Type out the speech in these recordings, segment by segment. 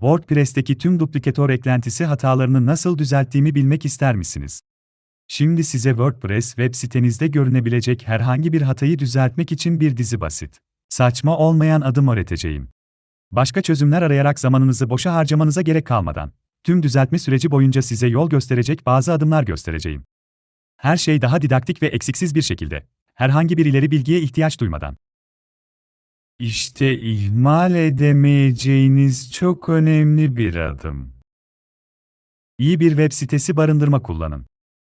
WordPress'teki tüm duplikator eklentisi hatalarını nasıl düzelttiğimi bilmek ister misiniz? Şimdi size WordPress web sitenizde görünebilecek herhangi bir hatayı düzeltmek için bir dizi basit, saçma olmayan adım öğreteceğim. Başka çözümler arayarak zamanınızı boşa harcamanıza gerek kalmadan, tüm düzeltme süreci boyunca size yol gösterecek bazı adımlar göstereceğim. Her şey daha didaktik ve eksiksiz bir şekilde, herhangi bir ileri bilgiye ihtiyaç duymadan. İşte ihmal edemeyeceğiniz çok önemli bir adım. İyi bir web sitesi barındırma kullanın.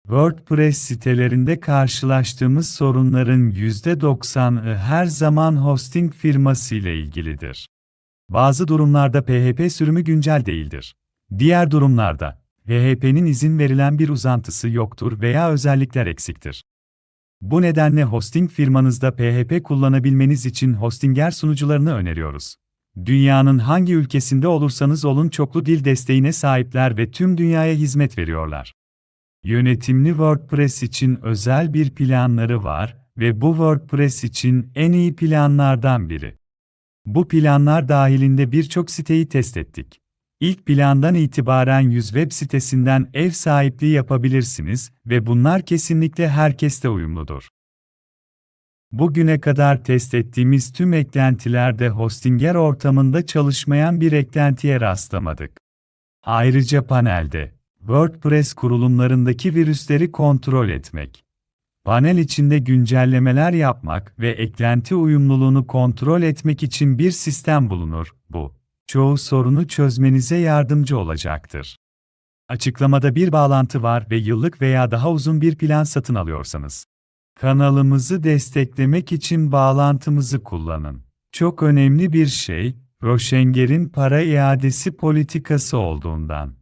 WordPress sitelerinde karşılaştığımız sorunların %90'ı her zaman hosting firması ile ilgilidir. Bazı durumlarda PHP sürümü güncel değildir. Diğer durumlarda, PHP'nin izin verilen bir uzantısı yoktur veya özellikler eksiktir. Bu nedenle hosting firmanızda PHP kullanabilmeniz için Hostinger sunucularını öneriyoruz. Dünyanın hangi ülkesinde olursanız olun çoklu dil desteğine sahipler ve tüm dünyaya hizmet veriyorlar. Yönetimli WordPress için özel bir planları var ve bu WordPress için en iyi planlardan biri. Bu planlar dahilinde birçok siteyi test ettik. İlk plandan itibaren 100 web sitesinden ev sahipliği yapabilirsiniz ve bunlar kesinlikle herkeste uyumludur. Bugüne kadar test ettiğimiz tüm eklentilerde Hostinger ortamında çalışmayan bir eklentiye rastlamadık. Ayrıca panelde WordPress kurulumlarındaki virüsleri kontrol etmek, panel içinde güncellemeler yapmak ve eklenti uyumluluğunu kontrol etmek için bir sistem bulunur. Bu çoğu sorunu çözmenize yardımcı olacaktır. Açıklamada bir bağlantı var ve yıllık veya daha uzun bir plan satın alıyorsanız, kanalımızı desteklemek için bağlantımızı kullanın. Çok önemli bir şey, Roşenger'in para iadesi politikası olduğundan.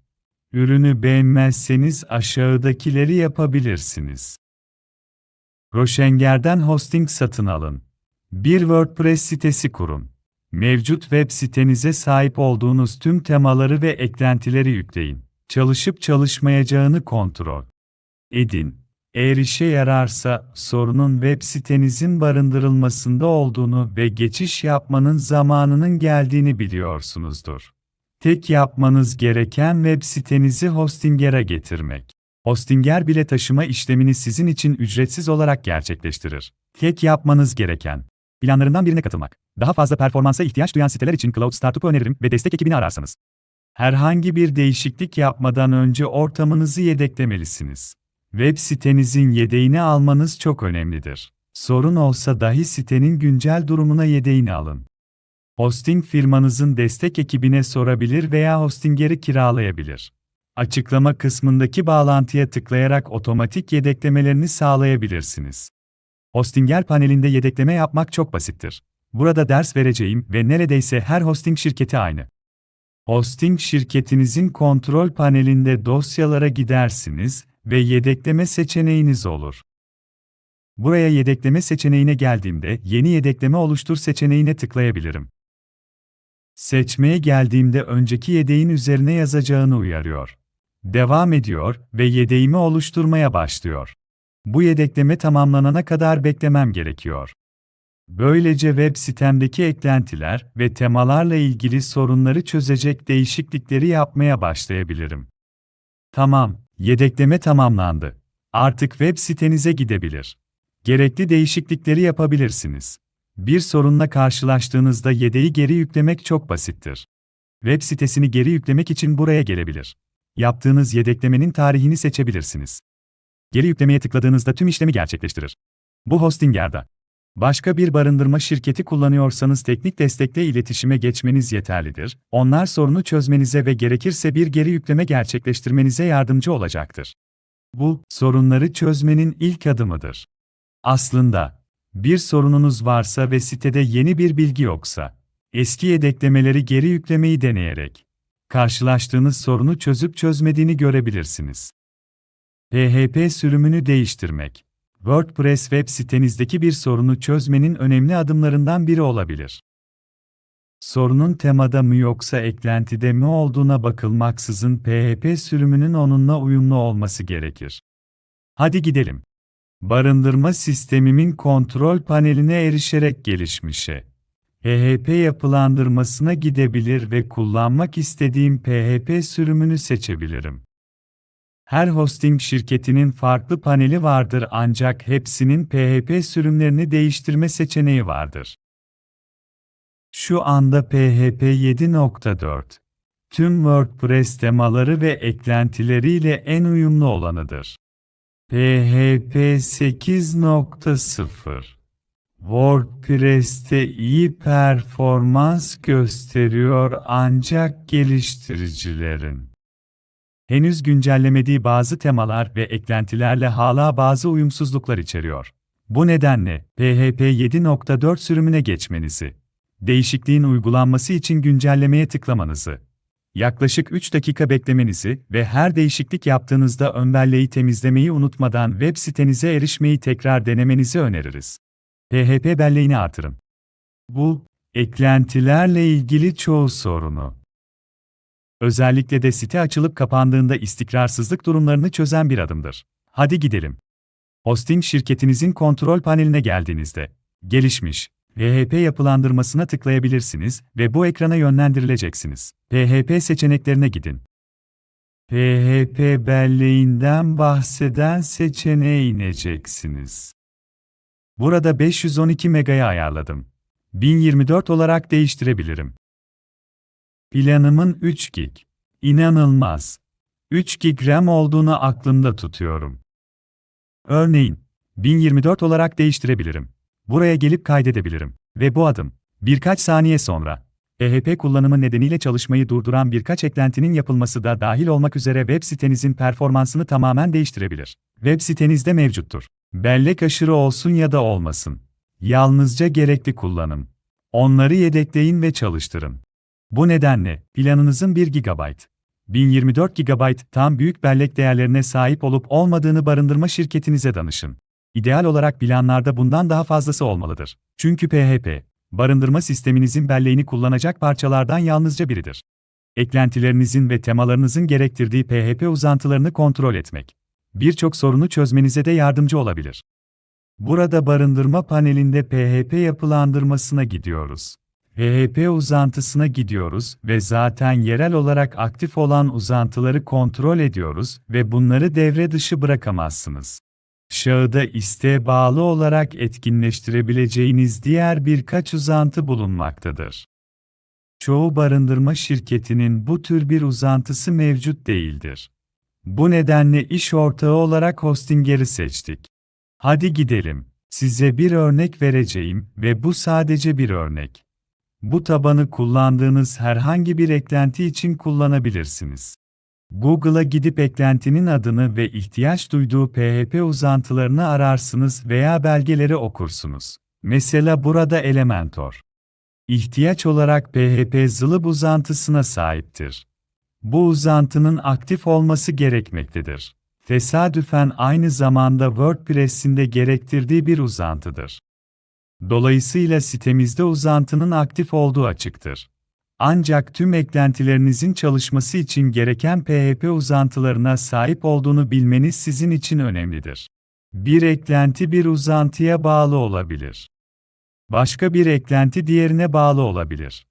Ürünü beğenmezseniz aşağıdakileri yapabilirsiniz. Roşenger'den hosting satın alın. Bir WordPress sitesi kurun. Mevcut web sitenize sahip olduğunuz tüm temaları ve eklentileri yükleyin. Çalışıp çalışmayacağını kontrol edin. Eğer işe yararsa, sorunun web sitenizin barındırılmasında olduğunu ve geçiş yapmanın zamanının geldiğini biliyorsunuzdur. Tek yapmanız gereken web sitenizi Hostinger'a getirmek. Hostinger bile taşıma işlemini sizin için ücretsiz olarak gerçekleştirir. Tek yapmanız gereken planlarından birine katılmak. Daha fazla performansa ihtiyaç duyan siteler için Cloud Startup'ı öneririm ve destek ekibini ararsanız. Herhangi bir değişiklik yapmadan önce ortamınızı yedeklemelisiniz. Web sitenizin yedeğini almanız çok önemlidir. Sorun olsa dahi sitenin güncel durumuna yedeğini alın. Hosting firmanızın destek ekibine sorabilir veya Hostinger'i kiralayabilir. Açıklama kısmındaki bağlantıya tıklayarak otomatik yedeklemelerini sağlayabilirsiniz. Hostinger panelinde yedekleme yapmak çok basittir. Burada ders vereceğim ve neredeyse her hosting şirketi aynı. Hosting şirketinizin kontrol panelinde dosyalara gidersiniz ve yedekleme seçeneğiniz olur. Buraya yedekleme seçeneğine geldiğimde yeni yedekleme oluştur seçeneğine tıklayabilirim. Seçmeye geldiğimde önceki yedeğin üzerine yazacağını uyarıyor. Devam ediyor ve yedeğimi oluşturmaya başlıyor. Bu yedekleme tamamlanana kadar beklemem gerekiyor. Böylece web sitemdeki eklentiler ve temalarla ilgili sorunları çözecek değişiklikleri yapmaya başlayabilirim. Tamam, yedekleme tamamlandı. Artık web sitenize gidebilir. Gerekli değişiklikleri yapabilirsiniz. Bir sorunla karşılaştığınızda yedeği geri yüklemek çok basittir. Web sitesini geri yüklemek için buraya gelebilir. Yaptığınız yedeklemenin tarihini seçebilirsiniz. Geri yüklemeye tıkladığınızda tüm işlemi gerçekleştirir. Bu Hostinger'da. Başka bir barındırma şirketi kullanıyorsanız teknik destekle iletişime geçmeniz yeterlidir. Onlar sorunu çözmenize ve gerekirse bir geri yükleme gerçekleştirmenize yardımcı olacaktır. Bu, sorunları çözmenin ilk adımıdır. Aslında, bir sorununuz varsa ve sitede yeni bir bilgi yoksa, eski yedeklemeleri geri yüklemeyi deneyerek, karşılaştığınız sorunu çözüp çözmediğini görebilirsiniz. PHP sürümünü değiştirmek WordPress web sitenizdeki bir sorunu çözmenin önemli adımlarından biri olabilir. Sorunun temada mı yoksa eklentide mi olduğuna bakılmaksızın PHP sürümünün onunla uyumlu olması gerekir. Hadi gidelim. Barındırma sistemimin kontrol paneline erişerek gelişmişe. PHP yapılandırmasına gidebilir ve kullanmak istediğim PHP sürümünü seçebilirim. Her hosting şirketinin farklı paneli vardır ancak hepsinin PHP sürümlerini değiştirme seçeneği vardır. Şu anda PHP 7.4 tüm WordPress temaları ve eklentileriyle en uyumlu olanıdır. PHP 8.0 WordPress'te iyi performans gösteriyor ancak geliştiricilerin henüz güncellemediği bazı temalar ve eklentilerle hala bazı uyumsuzluklar içeriyor. Bu nedenle PHP 7.4 sürümüne geçmenizi, değişikliğin uygulanması için güncellemeye tıklamanızı, yaklaşık 3 dakika beklemenizi ve her değişiklik yaptığınızda ön belleği temizlemeyi unutmadan web sitenize erişmeyi tekrar denemenizi öneririz. PHP belleğini artırın. Bu, eklentilerle ilgili çoğu sorunu. Özellikle de site açılıp kapandığında istikrarsızlık durumlarını çözen bir adımdır. Hadi gidelim. Hosting şirketinizin kontrol paneline geldiğinizde, gelişmiş, PHP yapılandırmasına tıklayabilirsiniz ve bu ekrana yönlendirileceksiniz. PHP seçeneklerine gidin. PHP belleğinden bahseden seçeneğe ineceksiniz. Burada 512 mega'ya ayarladım. 1024 olarak değiştirebilirim. Planımın 3 gig. İnanılmaz. 3 gig RAM olduğunu aklımda tutuyorum. Örneğin, 1024 olarak değiştirebilirim. Buraya gelip kaydedebilirim. Ve bu adım, birkaç saniye sonra, PHP kullanımı nedeniyle çalışmayı durduran birkaç eklentinin yapılması da dahil olmak üzere web sitenizin performansını tamamen değiştirebilir. Web sitenizde mevcuttur. Bellek aşırı olsun ya da olmasın. Yalnızca gerekli kullanım. Onları yedekleyin ve çalıştırın. Bu nedenle planınızın 1 GB, 1024 GB tam büyük bellek değerlerine sahip olup olmadığını barındırma şirketinize danışın. İdeal olarak planlarda bundan daha fazlası olmalıdır. Çünkü PHP, barındırma sisteminizin belleğini kullanacak parçalardan yalnızca biridir. Eklentilerinizin ve temalarınızın gerektirdiği PHP uzantılarını kontrol etmek, birçok sorunu çözmenize de yardımcı olabilir. Burada barındırma panelinde PHP yapılandırmasına gidiyoruz. PHP uzantısına gidiyoruz ve zaten yerel olarak aktif olan uzantıları kontrol ediyoruz ve bunları devre dışı bırakamazsınız. Şahıda isteğe bağlı olarak etkinleştirebileceğiniz diğer birkaç uzantı bulunmaktadır. Çoğu barındırma şirketinin bu tür bir uzantısı mevcut değildir. Bu nedenle iş ortağı olarak Hostinger'i seçtik. Hadi gidelim. Size bir örnek vereceğim ve bu sadece bir örnek. Bu tabanı kullandığınız herhangi bir eklenti için kullanabilirsiniz. Google'a gidip eklentinin adını ve ihtiyaç duyduğu PHP uzantılarını ararsınız veya belgeleri okursunuz. Mesela burada Elementor. İhtiyaç olarak PHP zılıp uzantısına sahiptir. Bu uzantının aktif olması gerekmektedir. Tesadüfen aynı zamanda WordPress'in de gerektirdiği bir uzantıdır. Dolayısıyla sitemizde uzantının aktif olduğu açıktır. Ancak tüm eklentilerinizin çalışması için gereken PHP uzantılarına sahip olduğunu bilmeniz sizin için önemlidir. Bir eklenti bir uzantıya bağlı olabilir. Başka bir eklenti diğerine bağlı olabilir.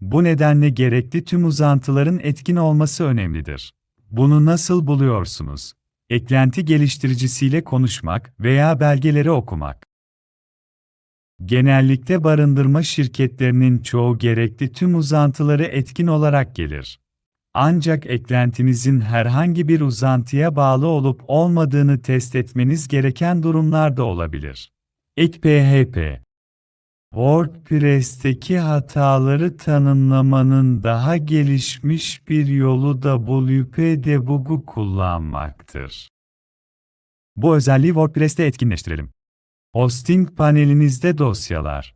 Bu nedenle gerekli tüm uzantıların etkin olması önemlidir. Bunu nasıl buluyorsunuz? Eklenti geliştiricisiyle konuşmak veya belgeleri okumak. Genellikle barındırma şirketlerinin çoğu gerekli tüm uzantıları etkin olarak gelir. Ancak eklentinizin herhangi bir uzantıya bağlı olup olmadığını test etmeniz gereken durumlar da olabilir. Ek PHP WordPress'teki hataları tanımlamanın daha gelişmiş bir yolu WP Debug'u kullanmaktır. Bu özelliği WordPress'te etkinleştirelim. Hosting panelinizde dosyalar.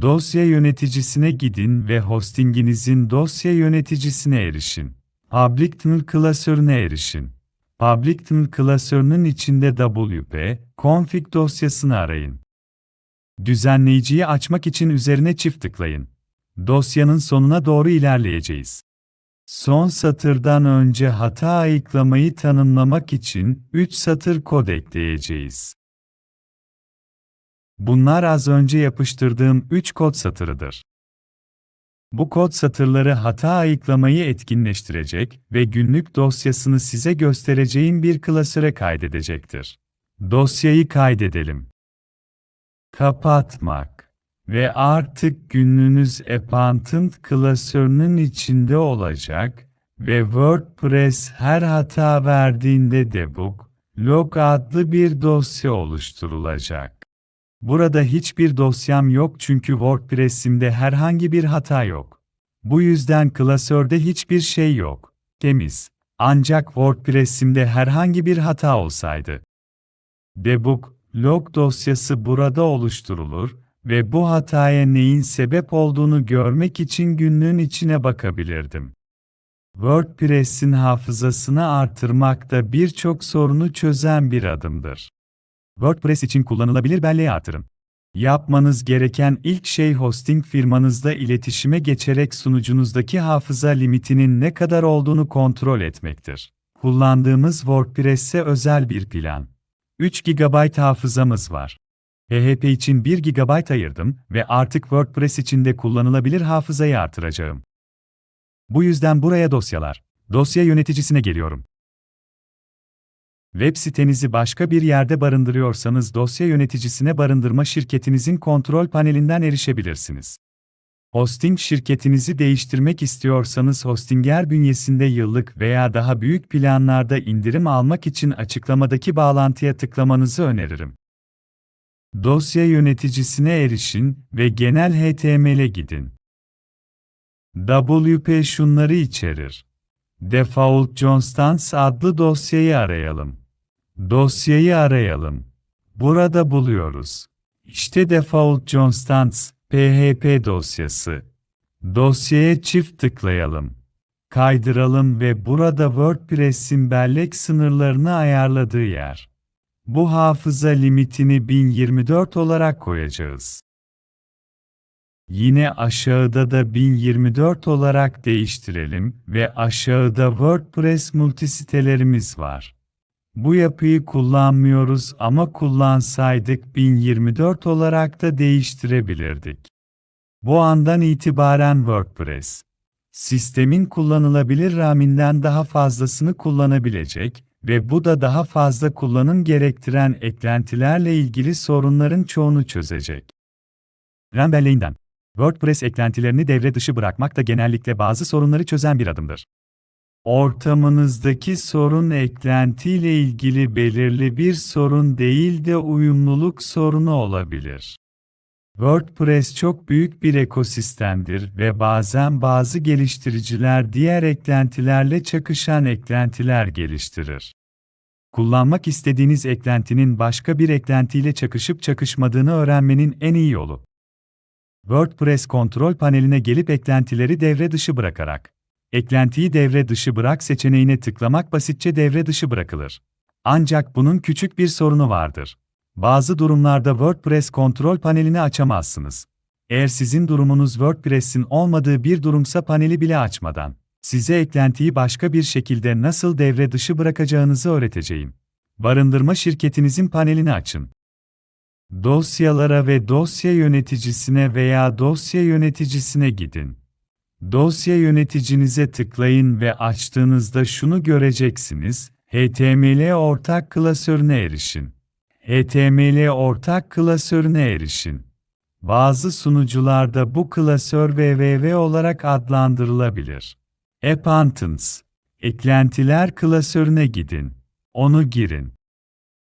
Dosya yöneticisine gidin ve hostinginizin dosya yöneticisine erişin. Public klasörüne erişin. Public klasörünün içinde WP config dosyasını arayın. Düzenleyiciyi açmak için üzerine çift tıklayın. Dosyanın sonuna doğru ilerleyeceğiz. Son satırdan önce hata ayıklamayı tanımlamak için 3 satır kod ekleyeceğiz. Bunlar az önce yapıştırdığım 3 kod satırıdır. Bu kod satırları hata ayıklamayı etkinleştirecek ve günlük dosyasını size göstereceğim bir klasöre kaydedecektir. Dosyayı kaydedelim. Kapatmak ve artık günlüğünüz Accountant klasörünün içinde olacak ve WordPress her hata verdiğinde debug, log adlı bir dosya oluşturulacak. Burada hiçbir dosyam yok çünkü WordPress'imde herhangi bir hata yok. Bu yüzden klasörde hiçbir şey yok. Temiz. Ancak WordPress'imde herhangi bir hata olsaydı. Debug, log dosyası burada oluşturulur ve bu hataya neyin sebep olduğunu görmek için günlüğün içine bakabilirdim. WordPress'in hafızasını artırmak da birçok sorunu çözen bir adımdır. WordPress için kullanılabilir belleği artırın. Yapmanız gereken ilk şey hosting firmanızda iletişime geçerek sunucunuzdaki hafıza limitinin ne kadar olduğunu kontrol etmektir. Kullandığımız WordPress'e özel bir plan. 3 GB hafızamız var. PHP için 1 GB ayırdım ve artık WordPress için de kullanılabilir hafızayı artıracağım. Bu yüzden buraya dosyalar, dosya yöneticisine geliyorum. Web sitenizi başka bir yerde barındırıyorsanız dosya yöneticisine barındırma şirketinizin kontrol panelinden erişebilirsiniz. Hosting şirketinizi değiştirmek istiyorsanız Hostinger bünyesinde yıllık veya daha büyük planlarda indirim almak için açıklamadaki bağlantıya tıklamanızı öneririm. Dosya yöneticisine erişin ve genel HTML'e gidin. WP şunları içerir. Default Johnstans adlı dosyayı arayalım. Dosyayı arayalım. Burada buluyoruz. İşte Default Johnstans PHP dosyası. Dosyaya çift tıklayalım. Kaydıralım ve burada WordPress'in bellek sınırlarını ayarladığı yer. Bu hafıza limitini 1024 olarak koyacağız. Yine aşağıda da 1024 olarak değiştirelim ve aşağıda WordPress multisitelerimiz var. Bu yapıyı kullanmıyoruz ama kullansaydık 1024 olarak da değiştirebilirdik. Bu andan itibaren WordPress, sistemin kullanılabilir RAM'inden daha fazlasını kullanabilecek ve bu da daha fazla kullanım gerektiren eklentilerle ilgili sorunların çoğunu çözecek. RAM belleğinden WordPress eklentilerini devre dışı bırakmak da genellikle bazı sorunları çözen bir adımdır. Ortamınızdaki sorun eklentiyle ilgili belirli bir sorun değil de uyumluluk sorunu olabilir. WordPress çok büyük bir ekosistemdir ve bazen bazı geliştiriciler diğer eklentilerle çakışan eklentiler geliştirir. Kullanmak istediğiniz eklentinin başka bir eklentiyle çakışıp çakışmadığını öğrenmenin en iyi yolu. WordPress kontrol paneline gelip eklentileri devre dışı bırakarak Eklentiyi devre dışı bırak seçeneğine tıklamak basitçe devre dışı bırakılır. Ancak bunun küçük bir sorunu vardır. Bazı durumlarda WordPress kontrol panelini açamazsınız. Eğer sizin durumunuz WordPress'in olmadığı bir durumsa paneli bile açmadan, size eklentiyi başka bir şekilde nasıl devre dışı bırakacağınızı öğreteceğim. Barındırma şirketinizin panelini açın. Dosyalara ve dosya yöneticisine veya dosya yöneticisine gidin. Dosya yöneticinize tıklayın ve açtığınızda şunu göreceksiniz, HTML ortak klasörüne erişin. HTML ortak klasörüne erişin. Bazı sunucularda bu klasör www olarak adlandırılabilir. Appantons, eklentiler klasörüne gidin. Onu girin.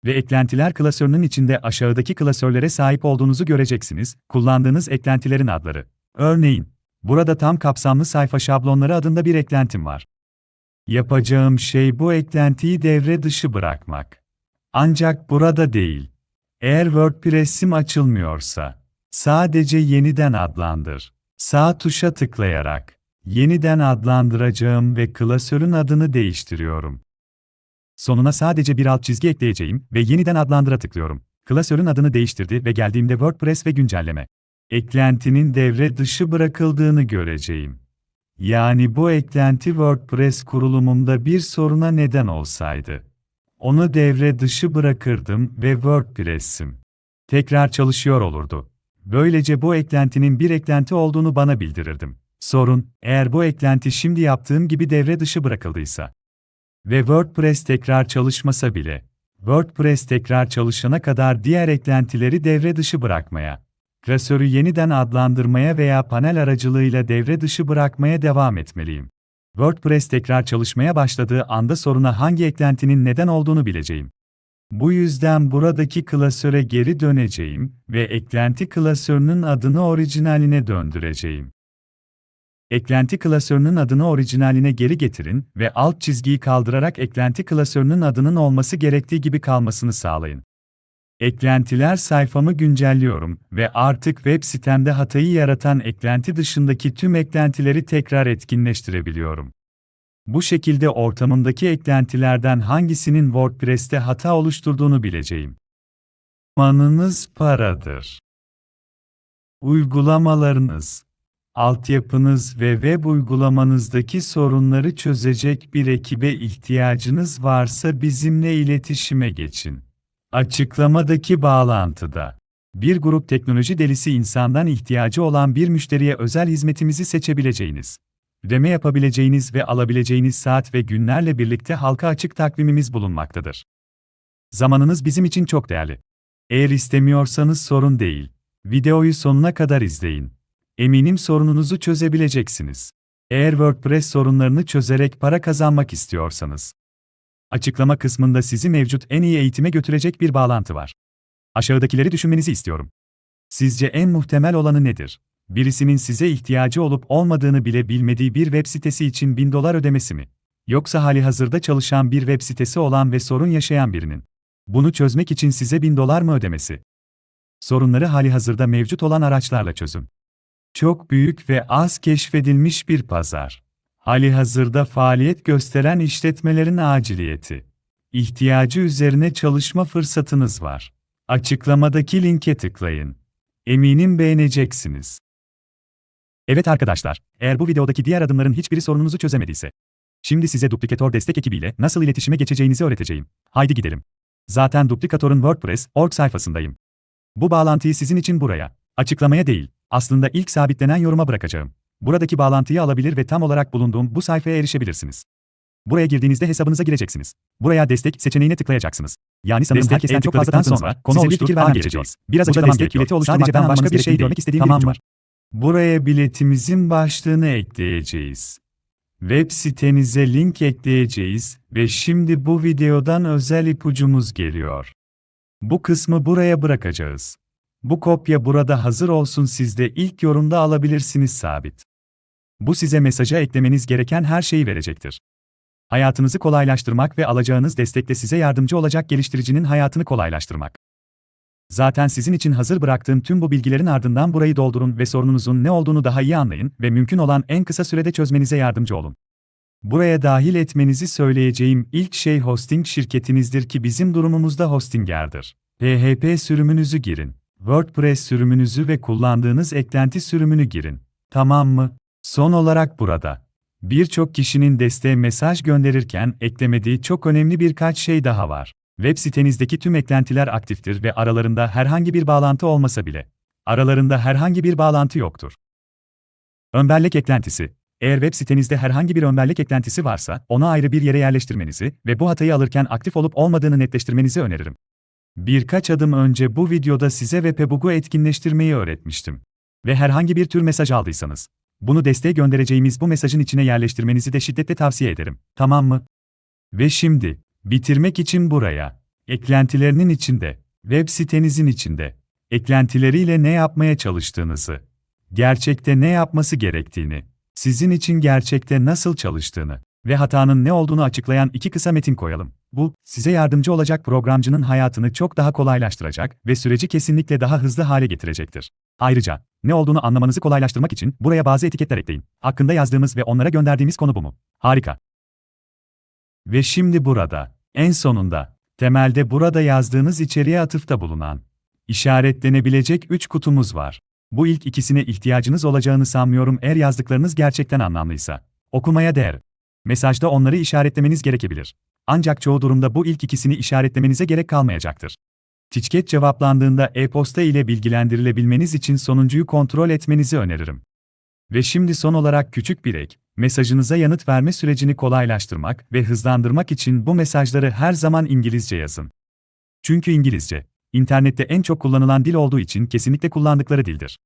Ve eklentiler klasörünün içinde aşağıdaki klasörlere sahip olduğunuzu göreceksiniz, kullandığınız eklentilerin adları. Örneğin, Burada tam kapsamlı sayfa şablonları adında bir eklentim var. Yapacağım şey bu eklentiyi devre dışı bırakmak. Ancak burada değil. Eğer WordPress'im açılmıyorsa, sadece yeniden adlandır. Sağ tuşa tıklayarak, yeniden adlandıracağım ve klasörün adını değiştiriyorum. Sonuna sadece bir alt çizgi ekleyeceğim ve yeniden adlandıra tıklıyorum. Klasörün adını değiştirdi ve geldiğimde WordPress ve güncelleme eklentinin devre dışı bırakıldığını göreceğim. Yani bu eklenti WordPress kurulumumda bir soruna neden olsaydı. Onu devre dışı bırakırdım ve WordPress'im tekrar çalışıyor olurdu. Böylece bu eklentinin bir eklenti olduğunu bana bildirirdim. Sorun, eğer bu eklenti şimdi yaptığım gibi devre dışı bırakıldıysa ve WordPress tekrar çalışmasa bile, WordPress tekrar çalışana kadar diğer eklentileri devre dışı bırakmaya, klasörü yeniden adlandırmaya veya panel aracılığıyla devre dışı bırakmaya devam etmeliyim. WordPress tekrar çalışmaya başladığı anda soruna hangi eklentinin neden olduğunu bileceğim. Bu yüzden buradaki klasöre geri döneceğim ve eklenti klasörünün adını orijinaline döndüreceğim. Eklenti klasörünün adını orijinaline geri getirin ve alt çizgiyi kaldırarak eklenti klasörünün adının olması gerektiği gibi kalmasını sağlayın. Eklentiler sayfamı güncelliyorum ve artık web sitemde hatayı yaratan eklenti dışındaki tüm eklentileri tekrar etkinleştirebiliyorum. Bu şekilde ortamımdaki eklentilerden hangisinin WordPress'te hata oluşturduğunu bileceğim. Manınız paradır. Uygulamalarınız, altyapınız ve web uygulamanızdaki sorunları çözecek bir ekibe ihtiyacınız varsa bizimle iletişime geçin. Açıklamadaki bağlantıda bir grup teknoloji delisi insandan ihtiyacı olan bir müşteriye özel hizmetimizi seçebileceğiniz, ödeme yapabileceğiniz ve alabileceğiniz saat ve günlerle birlikte halka açık takvimimiz bulunmaktadır. Zamanınız bizim için çok değerli. Eğer istemiyorsanız sorun değil. Videoyu sonuna kadar izleyin. Eminim sorununuzu çözebileceksiniz. Eğer WordPress sorunlarını çözerek para kazanmak istiyorsanız. Açıklama kısmında sizi mevcut en iyi eğitime götürecek bir bağlantı var. Aşağıdakileri düşünmenizi istiyorum. Sizce en muhtemel olanı nedir? Birisinin size ihtiyacı olup olmadığını bile bilmediği bir web sitesi için 1000 dolar ödemesi mi? Yoksa hali hazırda çalışan bir web sitesi olan ve sorun yaşayan birinin bunu çözmek için size 1000 dolar mı ödemesi? Sorunları hali hazırda mevcut olan araçlarla çözün. Çok büyük ve az keşfedilmiş bir pazar. Hali hazırda faaliyet gösteren işletmelerin aciliyeti. İhtiyacı üzerine çalışma fırsatınız var. Açıklamadaki linke tıklayın. Eminim beğeneceksiniz. Evet arkadaşlar, eğer bu videodaki diğer adımların hiçbiri sorununuzu çözemediyse, şimdi size Duplikator destek ekibiyle nasıl iletişime geçeceğinizi öğreteceğim. Haydi gidelim. Zaten Duplikator'un WordPress org sayfasındayım. Bu bağlantıyı sizin için buraya, açıklamaya değil, aslında ilk sabitlenen yoruma bırakacağım. Buradaki bağlantıyı alabilir ve tam olarak bulunduğum bu sayfaya erişebilirsiniz. Buraya girdiğinizde hesabınıza gireceksiniz. Buraya destek seçeneğine tıklayacaksınız. Yani sanırım Destek herkesten en çok fazla sonra konu size bir fikir vermem geçeceğiz. Biraz açıklamam destek gerekiyor. bileti ben başka bir şey görmek istediğim Tamam bir mı? var. Buraya biletimizin başlığını ekleyeceğiz. Web sitenize link ekleyeceğiz ve şimdi bu videodan özel ipucumuz geliyor. Bu kısmı buraya bırakacağız. Bu kopya burada hazır olsun siz de ilk yorumda alabilirsiniz sabit. Bu size mesaja eklemeniz gereken her şeyi verecektir. Hayatınızı kolaylaştırmak ve alacağınız destekle size yardımcı olacak geliştiricinin hayatını kolaylaştırmak. Zaten sizin için hazır bıraktığım tüm bu bilgilerin ardından burayı doldurun ve sorununuzun ne olduğunu daha iyi anlayın ve mümkün olan en kısa sürede çözmenize yardımcı olun. Buraya dahil etmenizi söyleyeceğim ilk şey hosting şirketinizdir ki bizim durumumuzda Hostinger'dir. PHP sürümünüzü girin. WordPress sürümünüzü ve kullandığınız eklenti sürümünü girin. Tamam mı? Son olarak burada. Birçok kişinin desteğe mesaj gönderirken eklemediği çok önemli birkaç şey daha var. Web sitenizdeki tüm eklentiler aktiftir ve aralarında herhangi bir bağlantı olmasa bile. Aralarında herhangi bir bağlantı yoktur. Önbellek eklentisi. Eğer web sitenizde herhangi bir önbellek eklentisi varsa, onu ayrı bir yere yerleştirmenizi ve bu hatayı alırken aktif olup olmadığını netleştirmenizi öneririm. Birkaç adım önce bu videoda size Webebug'u etkinleştirmeyi öğretmiştim. Ve herhangi bir tür mesaj aldıysanız, bunu desteğe göndereceğimiz bu mesajın içine yerleştirmenizi de şiddetle tavsiye ederim. Tamam mı? Ve şimdi, bitirmek için buraya, eklentilerinin içinde, web sitenizin içinde, eklentileriyle ne yapmaya çalıştığınızı, gerçekte ne yapması gerektiğini, sizin için gerçekte nasıl çalıştığını ve hatanın ne olduğunu açıklayan iki kısa metin koyalım. Bu, size yardımcı olacak programcının hayatını çok daha kolaylaştıracak ve süreci kesinlikle daha hızlı hale getirecektir. Ayrıca, ne olduğunu anlamanızı kolaylaştırmak için buraya bazı etiketler ekleyin. Hakkında yazdığımız ve onlara gönderdiğimiz konu bu mu? Harika. Ve şimdi burada, en sonunda, temelde burada yazdığınız içeriğe atıfta bulunan, işaretlenebilecek 3 kutumuz var. Bu ilk ikisine ihtiyacınız olacağını sanmıyorum eğer yazdıklarınız gerçekten anlamlıysa. Okumaya değer. Mesajda onları işaretlemeniz gerekebilir. Ancak çoğu durumda bu ilk ikisini işaretlemenize gerek kalmayacaktır. Ticket cevaplandığında e-posta ile bilgilendirilebilmeniz için sonuncuyu kontrol etmenizi öneririm. Ve şimdi son olarak küçük bir ek, mesajınıza yanıt verme sürecini kolaylaştırmak ve hızlandırmak için bu mesajları her zaman İngilizce yazın. Çünkü İngilizce, internette en çok kullanılan dil olduğu için kesinlikle kullandıkları dildir.